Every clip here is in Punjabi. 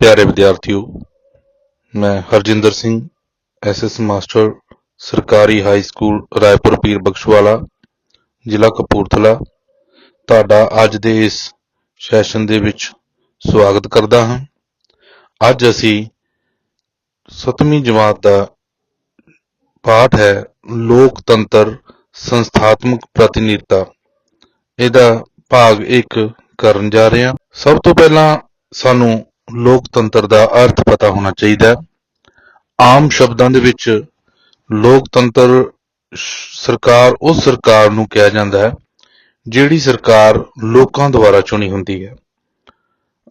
ਪਿਆਰੇ ਵਿਦਿਆਰਥੀਓ, ਮੈਂ ਹਰਜਿੰਦਰ ਸਿੰਘ ਐਸਐਸ ਮਾਸਟਰ, ਸਰਕਾਰੀ ਹਾਈ ਸਕੂਲ ਰਾਏਪੁਰ ਪੀਰ ਬਖਸ਼ਵਾਲਾ, ਜ਼ਿਲ੍ਹਾ ਕਪੂਰਥਲਾ। ਤੁਹਾਡਾ ਅੱਜ ਦੇ ਇਸ ਸੈਸ਼ਨ ਦੇ ਵਿੱਚ ਸਵਾਗਤ ਕਰਦਾ ਹਾਂ। ਅੱਜ ਅਸੀਂ 7ਵੀਂ ਜਮਾਤ ਦਾ ਪਾਠ ਹੈ ਲੋਕਤੰਤਰ ਸੰਸਥਾਤਮਕ ਪ੍ਰਤੀਨਿਧਤਾ। ਇਹਦਾ ਭਾਗ 1 ਕਰਨ ਜਾ ਰਹੇ ਹਾਂ। ਸਭ ਤੋਂ ਪਹਿਲਾਂ ਸਾਨੂੰ ਲੋਕਤੰਤਰ ਦਾ ਅਰਥ ਪਤਾ ਹੋਣਾ ਚਾਹੀਦਾ ਹੈ। ਆਮ ਸ਼ਬਦਾਂ ਦੇ ਵਿੱਚ ਲੋਕਤੰਤਰ ਸਰਕਾਰ ਉਸ ਸਰਕਾਰ ਨੂੰ ਕਿਹਾ ਜਾਂਦਾ ਹੈ, ਜਿਹੜੀ ਸਰਕਾਰ ਲੋਕਾਂ ਦੁਆਰਾ ਚੁਣੀ ਹੁੰਦੀ ਹੈ।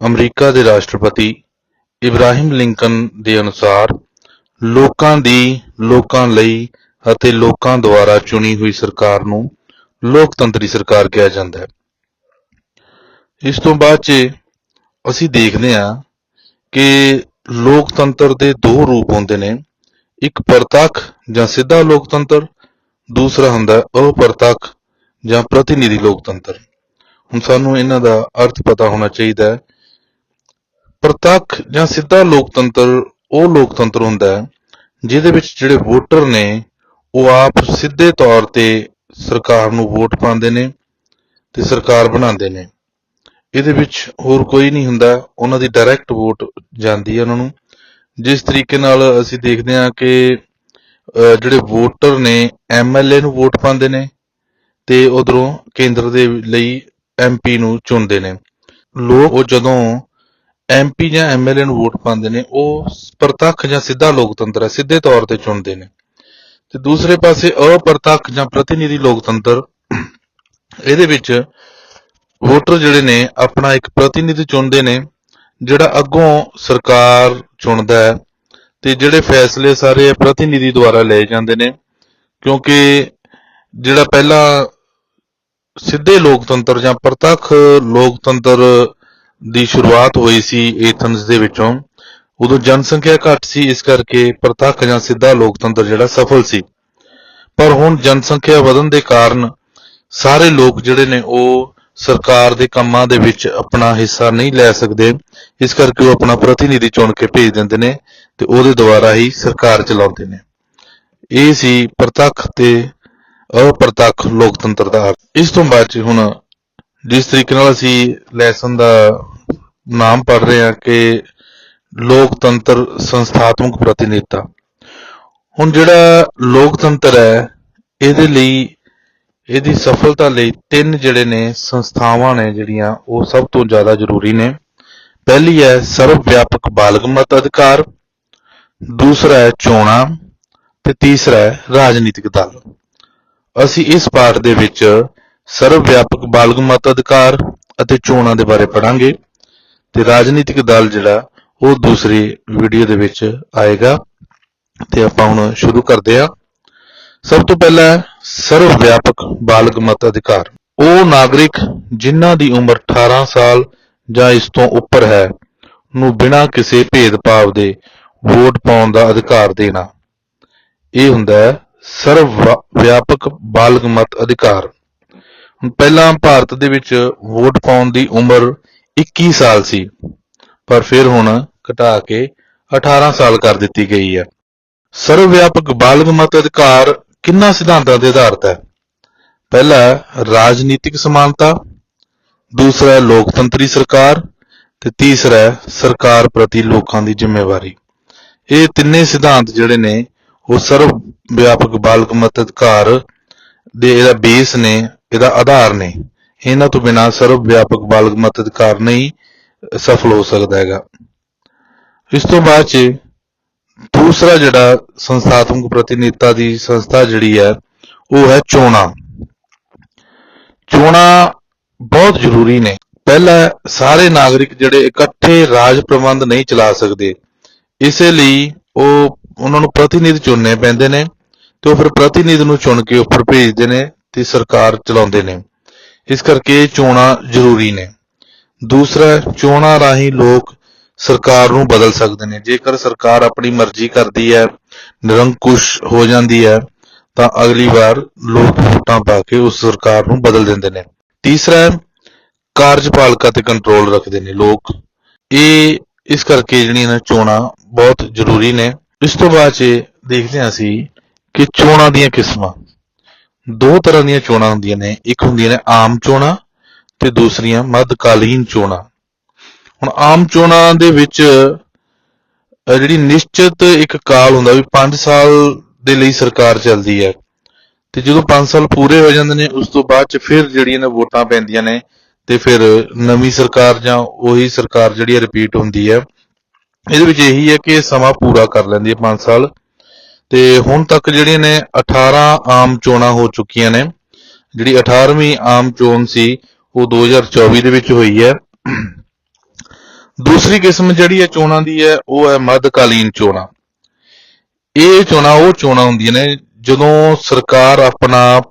ਅਮਰੀਕਾ ਦੇ ਰਾਸ਼ਟਰਪਤੀ ਇਬਰਾਹਿਮ ਲਿੰਕਨ ਦੇ ਅਨੁਸਾਰ, ਲੋਕਾਂ ਦੀ, ਲੋਕਾਂ ਲਈ ਅਤੇ ਲੋਕਾਂ ਦੁਆਰਾ ਚੁਣੀ ਹੋਈ ਸਰਕਾਰ ਨੂੰ ਲੋਕਤੰਤਰੀ ਸਰਕਾਰ ਕਿਹਾ ਜਾਂਦਾ ਹੈ। ਇਸ ਤੋਂ ਬਾਅਦ 'ਚ ਅਸੀਂ ਦੇਖਦੇ ਹਾਂ ਕਿ ਲੋਕਤੰਤਰ ਦੇ ਦੋ ਰੂਪ ਹੁੰਦੇ ਨੇ। ਇੱਕ ਪ੍ਰਤੱਖ ਜਾਂ ਸਿੱਧਾ ਲੋਕਤੰਤਰ, ਦੂਸਰਾ ਹੁੰਦਾ ਹੈ ਅਪ੍ਰਤੱਖ ਜਾਂ ਪ੍ਰਤੀਨਿਧੀ ਲੋਕਤੰਤਰ। ਹੁਣ ਸਾਨੂੰ ਇਹਨਾਂ ਦਾ ਅਰਥ ਪਤਾ ਹੋਣਾ ਚਾਹੀਦਾ ਹੈ। ਪ੍ਰਤੱਖ ਜਾਂ ਸਿੱਧਾ ਲੋਕਤੰਤਰ ਉਹ ਲੋਕਤੰਤਰ ਹੁੰਦਾ ਹੈ, ਜਿਹਦੇ ਵਿੱਚ ਜਿਹੜੇ ਵੋਟਰ ਨੇ, ਉਹ ਆਪ ਸਿੱਧੇ ਤੌਰ ਤੇ ਸਰਕਾਰ ਨੂੰ ਵੋਟ ਪਾਉਂਦੇ ਨੇ ਤੇ ਸਰਕਾਰ ਬਣਾਉਂਦੇ ਨੇ। ਇਹਦੇ ਵਿੱਚ ਹੋਰ ਕੋਈ ਨਹੀਂ ਹੁੰਦਾ। ਉਹਨਾਂ ਦੀ ਡਾਇਰੈਕਟ ਵੋਟ ਜਾਂਦੀ ਹੈ ਉਹਨਾਂ ਨੂੰ। ਜਿਸ ਤਰੀਕੇ ਨਾਲ ਅਸੀਂ ਦੇਖਦੇ ਹਾਂ ਕਿ ਜਿਹੜੇ ਵੋਟਰ ਨੇ ਐਮਐਲਏ ਨੂੰ ਵੋਟ ਪਾਉਂਦੇ ਨੇ ਤੇ ਉਧਰੋਂ ਕੇਂਦਰ ਦੇ ਲਈ ਐਮਪੀ ਨੂੰ ਚੁਣਦੇ ਨੇ। ਲੋਕ ਉਹ ਜਦੋਂ ਐਮਪੀ ਜਾਂ ਐਮਐਲਏ ਨੂੰ ਵੋਟ ਪਾਉਂਦੇ ਨੇ ਉਹ ਪ੍ਰਤੱਖ ਜਾਂ ਸਿੱਧਾ ਲੋਕਤੰਤਰ ਹੈ ਸਿੱਧੇ ਤੌਰ ਤੇ ਚੁਣਦੇ ਨੇ। ਤੇ ਦੂਸਰੇ ਪਾਸੇ ਅਪ੍ਰਤੱਖ ਜਾਂ ਪ੍ਰਤੀਨਿਧੀ ਲੋਕਤੰਤਰ ਇਹਦੇ ਵਿੱਚ ਵੋਟਰ ਜਿਹੜੇ ਨੇ, ਆਪਣਾ ਇੱਕ ਪ੍ਰਤੀਨਿਧੀ ਚੁਣਦੇ ਨੇ, ਜਿਹੜਾ ਅੱਗੋਂ ਸਰਕਾਰ ਚੁਣਦਾ ਹੈ ਤੇ ਜਿਹੜੇ ਫੈਸਲੇ ਸਾਰੇ ਪ੍ਰਤੀਨਿਧੀ ਦੁਆਰਾ ਲਏ ਜਾਂਦੇ ਨੇ, ਕਿਉਂਕਿ ਜਿਹੜਾ ਪਹਿਲਾਂ ਸਿੱਧੇ ਲੋਕਤੰਤਰ ਜਾਂ ਪ੍ਰਤੱਖ ਲੋਕਤੰਤਰ ਦੀ ਸ਼ੁਰੂਆਤ ਹੋਈ ਸੀ ਏਥਨਸ ਦੇ ਵਿੱਚੋਂ, ਉਦੋਂ ਜਨਸੰਖਿਆ ਘੱਟ ਸੀ, ਇਸ ਕਰਕੇ ਪ੍ਰਤੱਖ ਜਾਂ ਸਿੱਧਾ ਲੋਕਤੰਤਰ ਜਿਹੜਾ ਸਫਲ ਸੀ। ਪਰ ਹੁਣ ਜਨਸੰਖਿਆ ਵਧਣ ਦੇ ਕਾਰਨ ਸਾਰੇ ਲੋਕ ਜਿਹੜੇ ਨੇ ਉਹ ਸਰਕਾਰ ਦੇ ਕੰਮਾਂ ਦੇ ਵਿੱਚ ਆਪਣਾ ਹਿੱਸਾ ਨਹੀਂ ਲੈ ਸਕਦੇ। ਇਸ ਕਰਕੇ ਉਹ ਆਪਣਾ ਪ੍ਰਤੀਨਿਧੀ ਚੁਣ ਕੇ ਭੇਜ ਦਿੰਦੇ ਨੇ ਤੇ ਉਹਦੇ ਦੁਆਰਾ ਹੀ ਸਰਕਾਰ ਚਲਾਉਂਦੇ ਨੇ। ਇਹ ਸੀ ਪ੍ਰਤੱਖ ਤੇ ਅਪ੍ਰਤੱਖ ਲੋਕਤੰਤਰ ਦਾ ਅਰਥ ਇਸ ਤੋਂ ਬਾਅਦ ਚ ਹੁਣ ਜਿਸ ਤਰੀਕੇ ਨਾਲ ਅਸੀਂ ਲੈਸਨ ਦਾ ਨਾਮ ਪੜ੍ਹ ਰਹੇ ਹਾਂ ਕਿ ਲੋਕਤੰਤਰ ਸੰਸਥਾਤਮਕ ਪ੍ਰਤੀਨਿਧਤਾ। ਹੁਣ ਜਿਹੜਾ ਲੋਕਤੰਤਰ ਹੈ, ਇਹਦੇ ਲਈ ਇਹਦੀ ਸਫਲਤਾ ਲਈ ਤਿੰਨ ਜਿਹੜੇ ਨੇ ਸੰਸਥਾਵਾਂ ਨੇ ਜਿਹੜੀਆਂ ਉਹ ਸਭ ਤੋਂ ਜ਼ਿਆਦਾ ਜ਼ਰੂਰੀ ਨੇ। ਪਹਿਲੀ ਹੈ ਸਰਵ ਵਿਆਪਕ ਬਾਲਗ ਮਤ ਅਧਿਕਾਰ, ਦੂਸਰਾ ਹੈ ਚੋਣਾਂ ਤੇ ਤੀਸਰਾ ਹੈ ਰਾਜਨੀਤਿਕ ਦਲ। ਅਸੀਂ ਇਸ ਪਾਠ ਦੇ ਵਿੱਚ ਸਰਵ ਵਿਆਪਕ ਬਾਲਗ ਮਤ ਅਧਿਕਾਰ ਅਤੇ ਚੋਣਾਂ ਦੇ ਬਾਰੇ ਪੜਾਂਗੇ ਤੇ ਰਾਜਨੀਤਿਕ ਦਲ ਜਿਹੜਾ ਉਹ ਦੂਸਰੀ ਵੀਡੀਓ ਦੇ ਵਿੱਚ ਆਏਗਾ। ਤੇ ਆਪਾਂ ਹੁਣ ਸ਼ੁਰੂ ਕਰਦੇ ਹਾਂ। ਸਭ ਤੋਂ ਪਹਿਲਾਂ ਹੈ ਸਰਵ ਵਿਆਪਕ ਬਾਲਗ ਮਤ ਅਧਿਕਾਰ। ਉਹ ਨਾਗਰਿਕ ਜਿਨ੍ਹਾਂ ਦੀ ਉਮਰ 18 ਸਾਲ ਜਾਂ ਇਸ ਤੋਂ ਉੱਪਰ ਹੈ, ਨੂੰ ਬਿਨਾਂ ਕਿਸੇ ਭੇਦਭਾਵ ਦੇ ਵੋਟ ਪਾਉਣ ਦਾ ਅਧਿਕਾਰ ਦੇਣਾ। ਇਹ ਹੁੰਦਾ ਹੈ ਸਰਵ ਵਿਆਪਕ ਬਾਲਗ ਮਤ ਅਧਿਕਾਰ। ਪਹਿਲਾਂ ਭਾਰਤ ਦੇ ਵਿੱਚ ਵੋਟ ਪਾਉਣ ਦੀ ਉਮਰ 21 ਸਾਲ ਸੀ, ਪਰ ਫਿਰ ਹੁਣ ਘਟਾ ਕੇ 18 ਸਾਲ ਕਰ ਦਿੱਤੀ ਗਈ ਹੈ। ਸਰਵ ਵਿਆਪਕ ਬਾਲਗ ਮਤ ਅਧਿਕਾਰ ਕਿੰਨਾ ਸਿਧਾਂਤਾਂ ਤੇ ਆਧਾਰਿਤ ਹੈ ਪਹਿਲਾ, ਰਾਜਨੀਤਿਕ ਸਮਾਨਤਾ, ਦੂਸਰਾ, ਲੋਕਤੰਤਰੀ ਸਰਕਾਰ, ਤੇ ਤੀਸਰਾ, ਸਰਕਾਰ ਪ੍ਰਤੀ ਲੋਕਾਂ ਦੀ ਜ਼ਿੰਮੇਵਾਰੀ। ਇਹ ਤਿੰਨੇ ਸਿਧਾਂਤ ਜਿਹੜੇ ਨੇ, ਉਹ ਸਰਵ ਵਿਆਪਕ ਬਾਲਗ ਮਤ ਦੇ ਇਹਦਾ ਬੇਸ ਨੇ, ਇਹਦਾ ਆਧਾਰ ਨੇ। ਇਹਨਾਂ ਤੋਂ ਬਿਨਾਂ ਸਰਵ ਵਿਆਪਕ ਬਾਲਗ ਮਤ ਅਧਿਕਾਰ ਨਹੀਂ ਸਫਲ ਹੋ ਸਕਦਾ ਹੈਗਾ। ਇਸ ਤੋਂ ਬਾਅਦ ਚ ਦੂਸਰਾ ਜਿਹੜਾ ਸੰਸਥਾਤਮਕ ਪ੍ਰਤੀਨਿਧਤਾ ਦੀ ਸੰਸਥਾ ਜਿਹੜੀ ਹੈ, ਉਹ ਹੈ ਚੋਣਾਂ। ਚੋਣਾਂ ਬਹੁਤ ਜ਼ਰੂਰੀ ਨੇ। ਪਹਿਲਾ ਸਾਰੇ ਨਾਗਰਿਕ ਜਿਹੜੇ ਇਕੱਠੇ ਰਾਜ ਪ੍ਰਬੰਧ ਨਹੀਂ ਚਲਾ ਸਕਦੇ, ਇਸੇ ਲਈ ਉਹ ਉਹਨਾਂ ਨੂੰ ਪ੍ਰਤੀਨਿਧ ਚੁਣਨੇ ਪੈਂਦੇ ਨੇ ਤੇ ਉਹ ਫਿਰ ਪ੍ਰਤੀਨਿਧ ਨੂੰ ਚੁਣ ਕੇ ਉੱਪਰ ਭੇਜਦੇ ਨੇ ਤੇ ਸਰਕਾਰ ਚਲਾਉਂਦੇ ਨੇ। ਇਸ ਕਰਕੇ ਚੋਣਾਂ ਜ਼ਰੂਰੀ ਨੇ। ਦੂਸਰਾ, ਚੋਣਾਂ ਰਾਹੀਂ ਲੋਕ ਸਰਕਾਰ ਨੂੰ ਬਦਲ ਸਕਦੇ ਨੇ। ਜੇਕਰ ਸਰਕਾਰ ਆਪਣੀ ਮਰਜ਼ੀ ਕਰਦੀ ਹੈ, ਨਿਰੰਕੁਸ਼ ਹੋ ਜਾਂਦੀ ਹੈ, ਤਾਂ ਅਗਲੀ ਵਾਰ ਲੋਕ ਵੋਟਾਂ ਪਾ ਕੇ ਉਸ ਸਰਕਾਰ ਨੂੰ ਬਦਲ ਦਿੰਦੇ ਨੇ। ਤੀਸਰਾ ਕਾਰਜਪਾਲਿਕਾ ਤੇ ਕੰਟਰੋਲ ਰੱਖਦੇ ਨੇ ਲੋਕ। ਇਹ, ਇਸ ਕਰਕੇ ਜਿਹੜੀਆਂ ਨੇ ਚੋਣਾਂ ਬਹੁਤ ਜ਼ਰੂਰੀ ਨੇ। ਇਸ ਤੋਂ ਬਾਅਦ 'ਚ ਦੇਖਦੇ ਹਾਂ ਅਸੀਂ ਕਿ ਚੋਣਾਂ ਦੀਆਂ ਕਿਸਮਾਂ। ਦੋ ਤਰ੍ਹਾਂ ਦੀਆਂ ਚੋਣਾਂ ਹੁੰਦੀਆਂ ਨੇ। ਇੱਕ ਹੁੰਦੀਆਂ ਨੇ ਆਮ ਚੋਣਾਂ ਤੇ ਦੂਸਰੀਆਂ ਮੱਧਕਾਲੀਨ ਚੋਣਾਂ। ਹੁਣ ਆਮ ਚੋਣਾਂ ਦੇ ਵਿੱਚ ਜਿਹੜੀ ਨਿਸ਼ਚਿਤ ਇੱਕ ਕਾਲ ਹੁੰਦਾ ਵੀ 5 ਸਾਲ ਦੇ ਲਈ ਸਰਕਾਰ ਚੱਲਦੀ ਹੈ, ਤੇ ਜਦੋਂ 5 ਸਾਲ ਪੂਰੇ ਹੋ ਜਾਂਦੇ ਨੇ, ਉਸ ਤੋਂ ਬਾਅਦ ਚ ਫਿਰ ਜਿਹੜੀਆਂ ਨੇ ਵੋਟਾਂ ਪੈਂਦੀਆਂ ਨੇ, ਤੇ ਫਿਰ ਨਵੀਂ ਸਰਕਾਰ ਜਾਂ ਉਹੀ ਸਰਕਾਰ ਜਿਹੜੀ ਰਿਪੀਟ ਹੁੰਦੀ ਹੈ। ਇਹਦੇ ਵਿੱਚ ਇਹੀ ਹੈ ਕਿ ਸਮਾਂ ਪੂਰਾ ਕਰ ਲੈਂਦੀ ਹੈ 5 ਸਾਲ। ਤੇ ਹੁਣ ਤੱਕ ਜਿਹੜੀਆਂ ਨੇ 18 ਆਮ ਚੋਣਾਂ ਹੋ ਚੁੱਕੀਆਂ ਨੇ, ਜਿਹੜੀ 18ਵੀਂ ਆਮ ਚੋਣ ਸੀ, ਉਹ 2024 ਦੇ ਵਿੱਚ ਹੋਈ ਹੈ। ਦੂਸਰੀ ਕਿਸਮ ਜਿਹੜੀ ਹੈ ਚੋਣਾਂ ਦੀ ਹੈ, ਉਹ ਹੈ ਮੱਧਕਾਲੀਨ ਚੋਣਾਂ। ਇਹ ਚੋਣਾਂ ਉਹ ਚੋਣਾਂ ਹੁੰਦੀਆਂ ਨੇ ਜਦੋਂ ਸਰਕਾਰ ਆਪਣਾ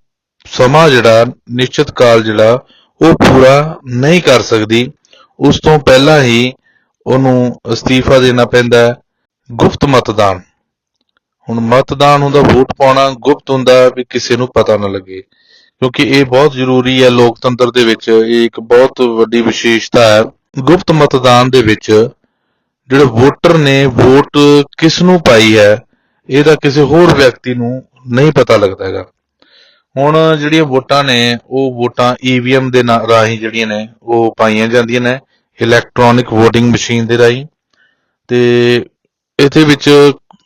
ਸਮਾਂ ਜਿਹੜਾ, ਨਿਸ਼ਚਿਤ ਕਾਲ ਜਿਹੜਾ, ਉਹ ਪੂਰਾ ਨਹੀਂ ਕਰ ਸਕਦੀ, ਉਸ ਤੋਂ ਪਹਿਲਾਂ ਹੀ ਉਹਨੂੰ ਅਸਤੀਫਾ ਦੇਣਾ ਪੈਂਦਾ ਹੈ, ਗੁਪਤ ਮਤਦਾਨ। ਹੁਣ ਮਤਦਾਨ ਹੁੰਦਾ, ਵੋਟ ਪਾਉਣਾ, ਗੁਪਤ ਹੁੰਦਾ ਵੀ ਕਿਸੇ ਨੂੰ ਪਤਾ ਨਾ ਲੱਗੇ, ਕਿਉਂਕਿ ਇਹ ਬਹੁਤ ਜ਼ਰੂਰੀ ਹੈ ਲੋਕਤੰਤਰ ਦੇ ਵਿੱਚ, ਇਹ ਇੱਕ ਬਹੁਤ ਵੱਡੀ ਵਿਸ਼ੇਸ਼ਤਾ ਹੈ। ਗੁਪਤ ਮਤਦਾਨ ਦੇ ਵਿੱਚ ਜਿਹੜੇ ਵੋਟਰ ਨੇ, ਵੋਟ ਕਿਸ ਨੂੰ ਪਾਈ ਹੈ, ਇਹਦਾ ਕਿਸੇ ਹੋਰ ਵਿਅਕਤੀ ਨੂੰ ਨਹੀਂ ਪਤਾ ਲੱਗਦਾ ਹੈਗਾ। ਹੁਣ ਜਿਹੜੀਆਂ ਵੋਟਾਂ ਨੇ, ਉਹ ਵੋਟਾਂ ਈਵੀਐਮ ਦੇ ਰਾਹੀਂ ਜਿਹੜੀਆਂ ਨੇ, ਉਹ ਪਾਈਆਂ ਜਾਂਦੀਆਂ ਨੇ, ਇਲੈਕਟ੍ਰੋਨਿਕ VOTING ਮਸ਼ੀਨ ਦੇ ਰਾਹੀਂ। ਤੇ ਇਹਦੇ ਵਿੱਚ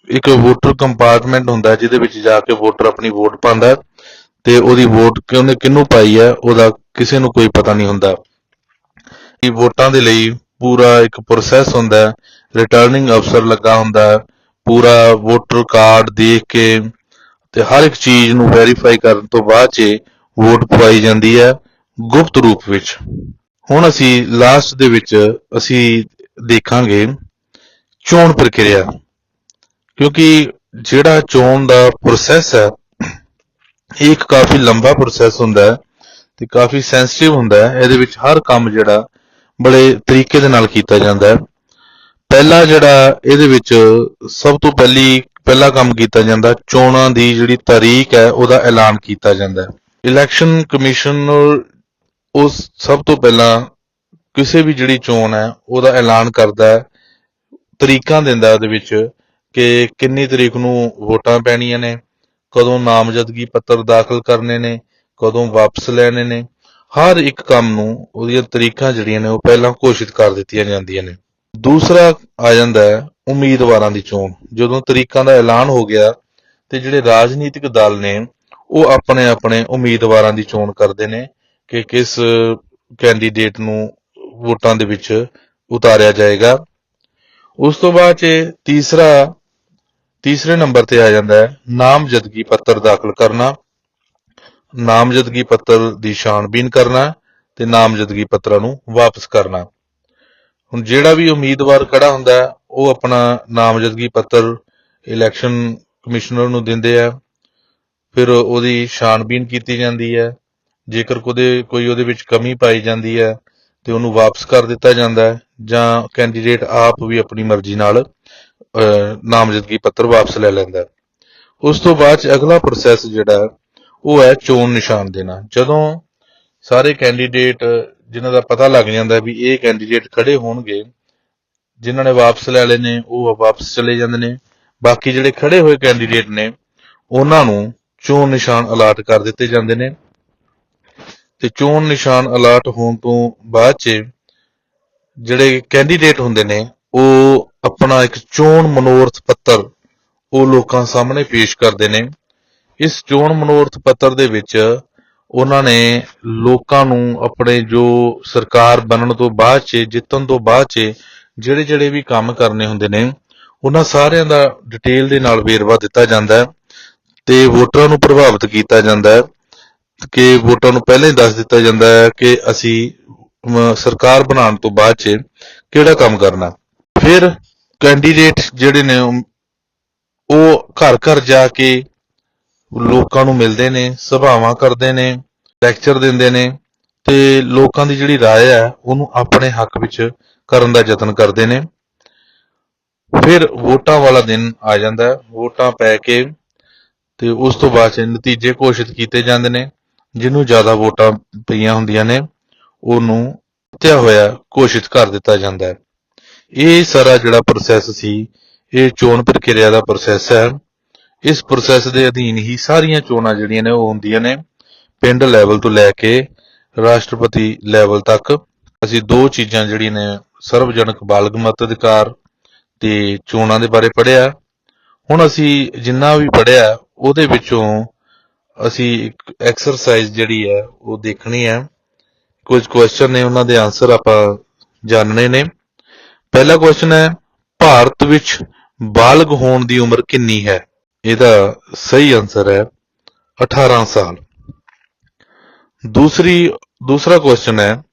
ਇੱਕ ਵੋਟਰ ਕੰਪਾਰਟਮੈਂਟ ਹੁੰਦਾ, ਜਿਹਦੇ ਵਿੱਚ ਜਾ ਕੇ ਵੋਟਰ ਆਪਣੀ ਵੋਟ ਪਾਉਂਦਾ, ਤੇ ਉਹਦੀ ਵੋਟ ਕਿਉਂ ਕਿਹਨੂੰ ਪਾਈ ਹੈ, ਉਹਦਾ ਕਿਸੇ ਨੂੰ ਕੋਈ ਪਤਾ ਨਹੀਂ ਹੁੰਦਾ। ਇਹ ਵੋਟਾਂ ਦੇ ਲਈ ਪੂਰਾ ਇੱਕ ਪ੍ਰੋਸੈਸ ਹੁੰਦਾ ਹੈ ਰਿਟਰਨਿੰਗ ਅਫਸਰ ਲੱਗਾ ਹੁੰਦਾ ਹੈ, ਪੂਰਾ ਵੋਟਰ ਕਾਰਡ ਦੇਖ ਕੇ ਤੇ ਹਰ ਇੱਕ ਚੀਜ਼ ਨੂੰ ਵੈਰੀਫਾਈ ਕਰਨ ਤੋਂ ਬਾਅਦ 'ਚ ਵੋਟ ਪਵਾਈ ਜਾਂਦੀ ਹੈ ਗੁਪਤ ਰੂਪ ਵਿੱਚ। ਹੁਣ ਅਸੀਂ ਲਾਸਟ ਦੇ ਵਿੱਚ ਅਸੀਂ ਦੇਖਾਂਗੇ ਚੋਣ ਪ੍ਰਕਿਰਿਆ, ਕਿਉਂਕਿ ਜਿਹੜਾ ਚੋਣ ਦਾ ਪ੍ਰੋਸੈਸ ਹੈ, ਇਹ ਇੱਕ ਕਾਫੀ ਲੰਬਾ ਪ੍ਰੋਸੈਸ ਹੁੰਦਾ ਹੈ ਤੇ ਕਾਫੀ ਸੈਂਸਿਟਿਵ ਹੁੰਦਾ ਹੈ, ਇਹਦੇ ਵਿੱਚ ਹਰ ਕੰਮ ਜਿਹੜਾ ਬੜੇ ਤਰੀਕੇ ਦੇ ਨਾਲ ਕੀਤਾ ਜਾਂਦਾ ਹੈ। ਪਹਿਲਾ ਜਿਹੜਾ ਇਹਦੇ ਵਿੱਚ ਸਭ ਤੋਂ ਪਹਿਲੀ, ਪਹਿਲਾ ਕੰਮ ਕੀਤਾ ਜਾਂਦਾ, ਚੋਣਾਂ ਦੀ ਜਿਹੜੀ ਤਾਰੀਖ ਹੈ, ਉਹਦਾ ਐਲਾਨ ਕੀਤਾ ਜਾਂਦਾ ਹੈ। ਇਲੈਕਸ਼ਨ ਕਮਿਸ਼ਨ ਉਸ ਸਭ ਤੋਂ ਪਹਿਲਾਂ ਕਿਸੇ ਵੀ ਜਿਹੜੀ ਚੋਣ ਹੈ, ਉਹਦਾ ਐਲਾਨ ਕਰਦਾ ਹੈ। ਤਰੀਕਾਂ ਦਿੰਦਾ ਉਹਦੇ ਵਿੱਚ ਕਿ ਕਿੰਨੀ ਤਰੀਕ ਨੂੰ ਵੋਟਾਂ ਪੈਣੀਆਂ ਨੇ, ਕਦੋਂ ਨਾਮਜ਼ਦਗੀ ਪੱਤਰ ਦਾਖਲ ਕਰਨੇ ਨੇ, ਕਦੋਂ ਵਾਪਸ ਲੈਣੇ ਨੇ। ਹਰ ਇੱਕ ਕੰਮ ਨੂੰ ਉਹਦੀਆਂ ਤਰੀਕਾਂ ਜਿਹੜੀਆਂ ਨੇ ਉਹ ਪਹਿਲਾਂ ਘੋਸ਼ਿਤ ਕਰ ਦਿੱਤੀਆਂ ਜਾਂਦੀਆਂ ਨੇ। ਦੂਸਰਾ ਆ ਜਾਂਦਾ ਹੈ ਉਮੀਦਵਾਰਾਂ ਦੀ ਚੋਣ। ਜਦੋਂ ਤਰੀਕਾਂ ਦਾ ਐਲਾਨ ਹੋ ਗਿਆ ਤੇ ਜਿਹੜੇ ਰਾਜਨੀਤਿਕ ਦਲ ਨੇ ਉਹ ਆਪਣੇ ਆਪਣੇ ਉਮੀਦਵਾਰਾਂ ਦੀ ਚੋਣ ਕਰਦੇ ਨੇ ਕਿ ਕਿਸ ਕੈਂਡੀਡੇਟ ਨੂੰ ਵੋਟਾਂ ਦੇ ਵਿੱਚ ਉਤਾਰਿਆ ਜਾਏਗਾ। ਉਸ ਤੋਂ ਬਾਅਦ 'ਚ ਤੀਸਰਾ, ਤੀਸਰੇ ਨੰਬਰ ਤੇ ਆ ਜਾਂਦਾ ਹੈ ਨਾਮਜ਼ਦਗੀ ਪੱਤਰ ਦਾਖਲ ਕਰਨਾ। ਨਾਮਜ਼ਦਗੀ ਪੱਤਰ ਦੀ ਛਾਣਬੀਨ ਕਰਨਾ ਤੇ ਨਾਮਜ਼ਦਗੀ ਪੱਤਰਾਂ ਨੂੰ ਵਾਪਸ ਕਰਨਾ ਹੁਣ ਜਿਹੜਾ ਵੀ ਉਮੀਦਵਾਰ ਖੜਾ ਹੁੰਦਾ ਉਹ ਆਪਣਾ ਨਾਮਜ਼ਦਗੀ ਪੱਤਰ ਇਲੈਕਸ਼ਨ ਕਮਿਸ਼ਨਰ ਨੂੰ ਦਿੰਦੇ ਆ। ਫਿਰ ਉਹਦੀ ਛਾਣਬੀਨ ਕੀਤੀ ਜਾਂਦੀ ਹੈ। ਜੇਕਰ ਕੋਦੇ ਕੋਈ ਉਹਦੇ ਵਿੱਚ ਕਮੀ ਪਾਈ ਜਾਂਦੀ ਹੈ ਤੇ ਉਹਨੂੰ ਵਾਪਸ ਕਰ ਦਿੱਤਾ ਜਾਂਦਾ ਹੈ ਜਾਂ ਕੈਂਡੀਡੇਟ ਆਪ ਵੀ ਆਪਣੀ ਮਰਜ਼ੀ ਨਾਲ ਨਾਮਜ਼ਦਗੀ ਪੱਤਰ ਵਾਪਸ ਲੈ ਲੈਂਦਾ ਉਸ ਤੋਂ ਬਾਅਦ 'ਚ ਅਗਲਾ ਪ੍ਰੋਸੈਸ ਜਿਹੜਾ ਹੈ, ਉਹ ਹੈ ਚੋਣ ਨਿਸ਼ਾਨ ਦੇਣਾ ਜਦੋਂ ਸਾਰੇ ਕੈਂਡੀਡੇਟ ਜਿਨ੍ਹਾਂ ਦਾ ਪਤਾ ਲੱਗ ਜਾਂਦਾ ਵੀ ਇਹ ਕੈਂਡੀਡੇਟ ਖੜੇ ਹੋਣਗੇ, ਜਿਨ੍ਹਾਂ ਨੇ ਵਾਪਸ ਲੈ ਲਏ ਨੇ, ਉਹ ਵਾਪਸ ਚਲੇ ਜਾਂਦੇ ਨੇ। ਬਾਕੀ ਜਿਹੜੇ ਖੜੇ ਹੋਏ ਕੈਂਡੀਡੇਟ ਨੇ, ਉਹਨਾਂ ਨੂੰ ਚੋਣ ਨਿਸ਼ਾਨ ਅਲਾਟ ਕਰ ਦਿੱਤੇ ਜਾਂਦੇ ਨੇ। ਤੇ ਚੋਣ ਨਿਸ਼ਾਨ ਅਲਾਟ ਹੋਣ ਤੋਂ ਬਾਅਦ 'ਚ ਜਿਹੜੇ ਕੈਂਡੀਡੇਟ ਹੁੰਦੇ ਨੇ, ਉਹ ਆਪਣਾ ਇੱਕ ਚੋਣ ਮਨੋਰਥ ਪੱਤਰ ਉਹ ਲੋਕਾਂ ਸਾਹਮਣੇ ਪੇਸ਼ ਕਰਦੇ ਨੇ। ਇਸ ਚੋਣ ਮਨੋਰਥ ਪੱਤਰ ਦੇ ਵਿੱਚ ਉਹਨਾਂ ਨੇ ਲੋਕਾਂ ਨੂੰ ਆਪਣੇ ਜੋ ਸਰਕਾਰ ਬਣਨ ਤੋਂ ਬਾਅਦ 'ਚ, ਜਿੱਤਣ ਤੋਂ ਬਾਅਦ 'ਚ ਜਿਹੜੇ ਜਿਹੜੇ ਵੀ ਕੰਮ ਕਰਨੇ ਹੁੰਦੇ ਨੇ, ਉਹਨਾਂ ਸਾਰਿਆਂ ਦਾ ਡਿਟੇਲ ਦੇ ਨਾਲ ਵੇਰਵਾ ਦਿੱਤਾ ਜਾਂਦਾ ਹੈ ਤੇ ਵੋਟਰਾਂ ਨੂੰ ਪ੍ਰਭਾਵਿਤ ਕੀਤਾ ਜਾਂਦਾ ਹੈ ਕਿ ਵੋਟਰਾਂ ਨੂੰ ਪਹਿਲਾਂ ਹੀ ਦੱਸ ਦਿੱਤਾ ਜਾਂਦਾ ਹੈ ਕਿ ਅਸੀਂ ਸਰਕਾਰ ਬਣਾਉਣ ਤੋਂ ਬਾਅਦ 'ਚ ਕਿਹੜਾ ਕੰਮ ਕਰਨਾ। ਫਿਰ ਕੈਂਡੀਡੇਟ ਜਿਹੜੇ ਨੇ, ਉਹ ਘਰ ਘਰ ਜਾ ਕੇ ਲੋਕਾਂ ਨੂੰ ਮਿਲਦੇ ਨੇ ਸਭਾਵਾਂ ਕਰਦੇ ਨੇ ਲੈਕਚਰ ਦਿੰਦੇ ਨੇ ਤੇ ਲੋਕਾਂ ਦੀ ਜਿਹੜੀ رائے ਹੈ ਉਹਨੂੰ ਆਪਣੇ ਹੱਕ ਵਿੱਚ ਕਰਨ ਦਾ ਯਤਨ ਕਰਦੇ ਨੇ ਫਿਰ ਵੋਟਾਂ ਵਾਲਾ ਦਿਨ ਆ ਜਾਂਦਾ ਹੈ ਵੋਟਾਂ ਪੈ ਕੇ ਤੇ ਉਸ ਤੋਂ ਬਾਅਦ 'ਚ ਨਤੀਜੇ ਘੋਸ਼ਿਤ ਕੀਤੇ ਜਾਂਦੇ ਨੇ ਜਿਹਨੂੰ ਜ਼ਿਆਦਾ ਵੋਟਾਂ ਪਈਆਂ ਹੁੰਦੀਆਂ ਨੇ ਉਹਨੂੰ ਜਿੱਤਿਆ ਹੋਇਆ ਘੋਸ਼ਿਤ ਕਰ ਦਿੱਤਾ ਜਾਂਦਾ ਹੈ ਇਹ ਸਾਰਾ ਜਿਹੜਾ ਪ੍ਰੋਸੈਸ ਸੀ ਇਹ ਚੋਣ ਪ੍ਰਕਿਰਿਆ ਦਾ ਪ੍ਰੋਸੈਸ ਹੈ ਇਸ ਪ੍ਰੋਸੈਸ ਦੇ ਅਧੀਨ ਹੀ ਸਾਰੀਆਂ ਚੋਣਾਂ ਜਿਹੜੀਆਂ ਨੇ ਉਹ ਹੁੰਦੀਆਂ ਨੇ, ਪਿੰਡ ਲੈਵਲ ਤੋਂ ਲੈ ਕੇ ਰਾਸ਼ਟਰਪਤੀ ਲੈਵਲ ਤੱਕ। ਅਸੀਂ ਦੋ ਚੀਜ਼ਾਂ ਜਿਹੜੀਆਂ ਨੇ, ਸਰਵਜਨਕ ਬਾਲਗ ਮਤ ਅਧਿਕਾਰ ਤੇ ਚੋਣਾਂ ਦੇ ਬਾਰੇ ਪੜ੍ਹਿਆ। ਹੁਣ ਅਸੀਂ ਜਿੰਨਾ ਵੀ ਪੜ੍ਹਿਆ, ਉਹਦੇ ਵਿੱਚੋਂ ਅਸੀਂ ਇੱਕ ਐਕਸਰਸਾਈਜ਼ ਜਿਹੜੀ ਹੈ, ਉਹ ਦੇਖਣੀ ਹੈ। ਕੁਝ ਕੁਐਸਚਨ ਨੇ, ਉਹਨਾਂ ਦੇ ਆਨਸਰ ਆਪਾਂ ਜਾਣਨੇ ਨੇ। ਪਹਿਲਾ ਕੁਐਸਚਨ ਹੈ, ਭਾਰਤ ਵਿੱਚ ਬਾਲਗ ਹੋਣ ਦੀ ਉਮਰ ਕਿੰਨੀ ਹੈ? ਇਹਦਾ ਸਹੀ ਆਨਸਰ ਹੈ 18 ਸਾਲ। ਦੂਸਰੀ, ਦੂਸਰਾ ਕੁਐਸਚਨ ਹੈ,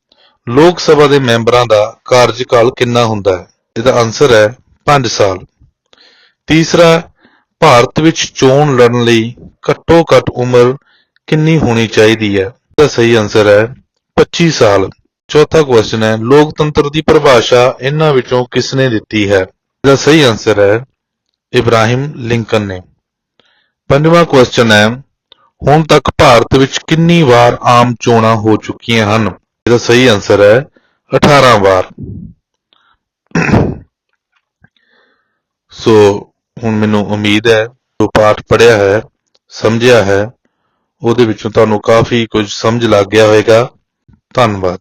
ਲੋਕ ਸਭਾ ਦੇ ਮੈਂਬਰਾਂ ਦਾ ਕਾਰਜਕਾਲ ਕਿੰਨਾ ਹੁੰਦਾ ਹੈ? ਇਹਦਾ ਆਨਸਰ ਹੈ 5 ਸਾਲ। ਤੀਸਰਾ, ਭਾਰਤ ਵਿੱਚ ਚੋਣ ਲੜਨ ਲਈ ਘੱਟੋ ਘੱਟ ਉਮਰ ਕਿੰਨੀ ਹੋਣੀ ਚਾਹੀਦੀ ਹੈ? ਇਹਦਾ ਸਹੀ ਆਨਸਰ ਹੈ 25 ਸਾਲ। ਚੌਥਾ ਕੁਐਸਚਨ ਹੈ, ਲੋਕਤੰਤਰ ਦੀ ਪਰਿਭਾਸ਼ਾ ਇਹਨਾਂ ਵਿੱਚੋਂ ਕਿਸ ਨੇ ਦਿੱਤੀ ਹੈ? ਇਹਦਾ ਸਹੀ ਆਨਸਰ ਹੈ ਇਬਰਾਹਿਮ ਲਿੰਕਨ ਨੇ। ਪੰਜਵਾਂ ਕੁਐਸਚਨ ਹੈ, ਹੁਣ ਤੱਕ ਭਾਰਤ ਵਿੱਚ ਕਿੰਨੀ ਵਾਰ ਆਮ ਚੋਣਾਂ ਹੋ ਚੁੱਕੀਆਂ ਹਨ? ਇਹਦਾ ਸਹੀ ਆਨਸਰ ਹੈ 18 ਵਾਰ। ਸੋ ਹੁਣ ਮੈਨੂੰ ਉਮੀਦ ਹੈ, ਜੋ ਪਾਠ ਪੜਿਆ ਹੈ, ਸਮਝਿਆ ਹੈ, ਉਹਦੇ ਵਿੱਚੋਂ ਤੁਹਾਨੂੰ ਕਾਫੀ ਕੁਝ ਸਮਝ ਲੱਗ ਗਿਆ ਹੋਵੇਗਾ। ਧੰਨਵਾਦ।